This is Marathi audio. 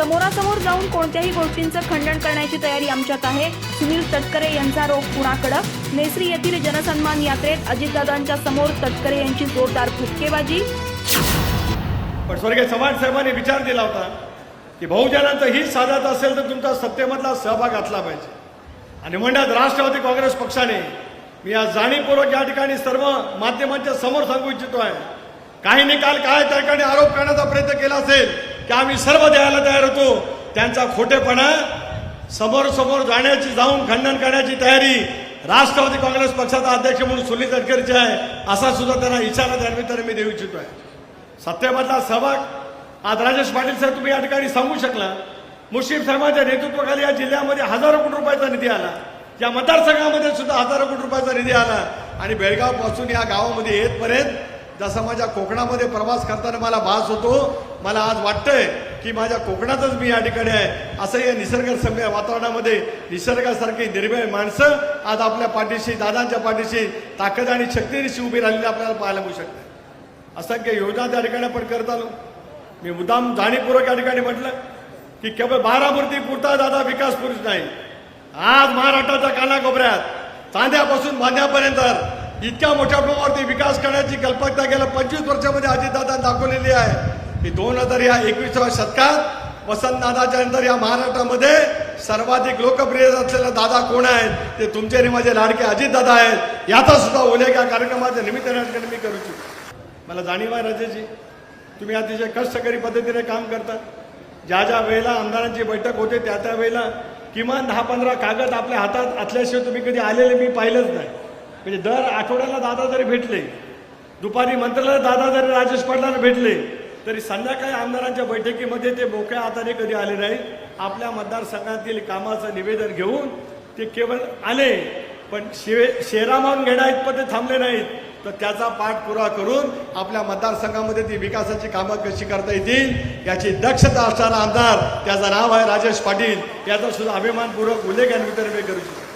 समोरासमोर जाऊन कोणत्याही गोष्टींचं खंडन करण्याची तयारी आमच्यात आहे. सुनील तटकरे यांचा रोख कुणाकडं नेसरी येथील जनसन्मान यात्रेत अजितदादांच्या समोर तटकरे यांची जोरदार फुटकेबाजी. पण स्वर्गीय चव्हाण साहेबांनी विचार दिला होता की बहुजनांचं हित साधत असेल तर तुमचा सत्तेमधला सहभाग असला पाहिजे. आणि म्हणण्यात राष्ट्रवादी काँग्रेस पक्षाने मी आज जाणीवपूर्वक या ठिकाणी सर्व माध्यमांच्या समोर सांगू इच्छितो आहे. काही निकाल काय त्या ठिकाणी आरोप करण्याचा प्रयत्न केला असेल की आम्ही सर्व द्यायला तयार होतो. त्यांचा खोटेपणा समोर समोर जाण्याची जाऊन खंडन करण्याची तयारी राष्ट्रवादी काँग्रेस पक्षाचा अध्यक्ष म्हणून सुनील तटकरेचे आहे असा सुद्धा त्यांना इशारा त्यानिमित्ताने मी देऊ इच्छितो आहे सत्तेमधला सहभाग आज राजेश पाटील साहेब तुम्ही या ठिकाणी सांगू शकला. मुस्लिम समाजाच्या नेतृत्वाखाली या जिल्ह्यामध्ये हजारो कोटी रुपयाचा निधी आला. या मतदारसंघामध्ये सुद्धा हजारो कोटी रुपयाचा निधी आला. आणि बेळगावपासून या गावामध्ये येतपर्यंत जसा माझ्या कोकणामध्ये प्रवास करताना मला भास होतो मला आज वाटतंय की माझ्या कोकणातच मी या ठिकाणी आहे. असं या निसर्गसम्य वातावरणामध्ये निसर्गासारखी निर्भय माणसं आज आपल्या पाठीशी दादांच्या पाठीशी ताकद आणि शक्तीनिशी उभी राहिलेली आपल्याला पाहायला मिळू शकते. असंख्य योजना त्या ठिकाणी आपण करत आलो. मी मुद्दाम जाणीवपूर्वक या ठिकाणी म्हटलं की केवळ बारामूर्ती पुरता दादा विकास पुरुष नाही. आज महाराष्ट्राच्या कानाकोपऱ्यात चांद्यापासून बांध्यापर्यंत इतक्या मोठ्या प्रमाणावरती विकास करण्याची कल्पकता गेल्या पंचवीस वर्षामध्ये अजितदादा दाखवलेली आहे. की दोन हजार या एकविसाव्या शतकात वसंतदादाच्या नंतर या महाराष्ट्रामध्ये सर्वाधिक लोकप्रिय असलेला दादा कोण आहेत? ते तुमचे आणि माझे लाडके अजितदादा आहेत. याचा सुद्धा उल्लेख या कार्यक्रमाच्या निमित्ताने मी करू इच्छितो. मला जाणीव आहे राजेजी तुम्ही अतिशय कष्टकरी पद्धतीने काम करता. ज्या ज्या वेळेला आमदारांची बैठक होते त्या त्या वेळेला किमान दहा पंधरा कागद आपल्या हातात असल्याशिवाय तुम्ही कधी आलेले मी पाहिलंच नाही. म्हणजे दर आठवड्याला दादा जरी भेटले दुपारी मंत्र्याला दादा जरी राजेश पाटलांना भेटले तरी संध्याकाळी आमदारांच्या बैठकीमध्ये ते मोकळ्या हाताने कधी आले नाही आपल्या मतदारसंघातील कामाचं निवेदन घेऊन ते केवळ आले. पण शिवे शेरामावून घेण्या इतपत ते थांबले नाहीत. तर त्याचा पाठपुरावा करून आपल्या मतदारसंघामध्ये ती विकासाची कामं कशी करता येतील याची दक्षता असणारा आमदार त्याचं नाव आहे राजेश पाटील. याचा सुद्धा अभिमानपूर्वक उल्लेख या मी करू शकतो.